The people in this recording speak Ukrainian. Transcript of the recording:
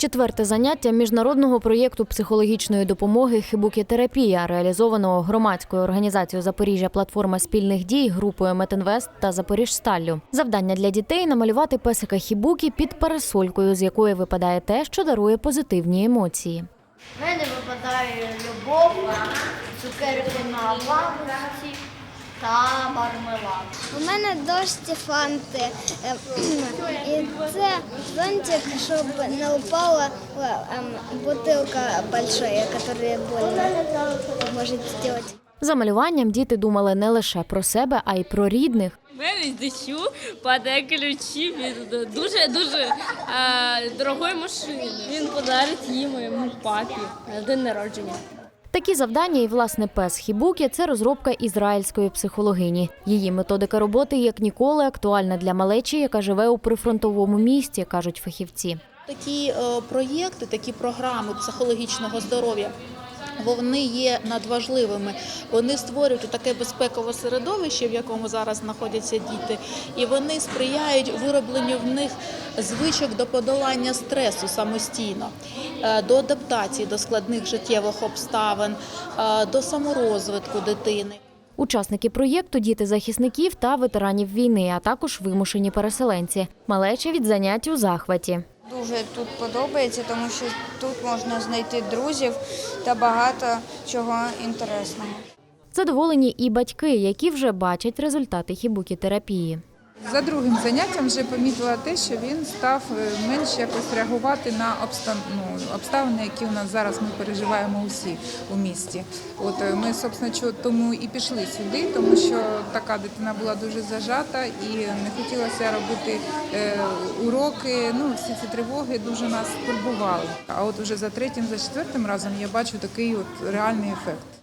Четверте заняття міжнародного проєкту психологічної допомоги Хибукітерапія, реалізованого громадською організацією Запоріжжя Платформа спільних дій, групою Метинвест та Запоріжсталлю. Завдання для дітей намалювати песика Хібукі під парасолькою, з якої випадає те, що дарує позитивні емоції. В мене випадає любов, цукерки на бабусі та мармелад. У мене дошці фанти. Е, І це зонтик, щоб не упала ем, бутилка большая, яка больно може зробити. За малюванням діти думали не лише про себе, а й про рідних. У мене з дощу падає ключі від дуже дуже е, дорогої машини. Він подарить її моєму папі на день народження. Такі завдання і власне пес Хібукі це розробка ізраїльської психологині. Її методика роботи як ніколи актуальна для малечі, яка живе у прифронтовому місті, кажуть фахівці. Такі е, проєкти, такі програми психологічного здоров'я. Вони є надважливими. Вони створюють таке безпекове середовище, в якому зараз знаходяться діти, і вони сприяють виробленню в них звичок до подолання стресу самостійно, е, до адаптації до складних життєвих обставин, е, до саморозвитку дитини. Учасники проєкту діти захисників та ветеранів війни, а також вимушені переселенці. Малеча від занять у захваті. Дуже тут подобається, тому що тут можна знайти друзів та багато чого інтересного. Задоволені і батьки, які вже бачать результати хібукі-терапії. За другим заняттям вже помітила те, що він став е, менш якось реагувати на ну, обставини, які у нас зараз ми переживаємо усі у місті. От е, ми, собственно, тому і пішли сюди, тому що така дитина була дуже зажата і не хотілося робити е, уроки. Ну, всі ці тривоги дуже нас турбували. А от уже за третім, за четвертим разом я бачу такий от реальний ефект.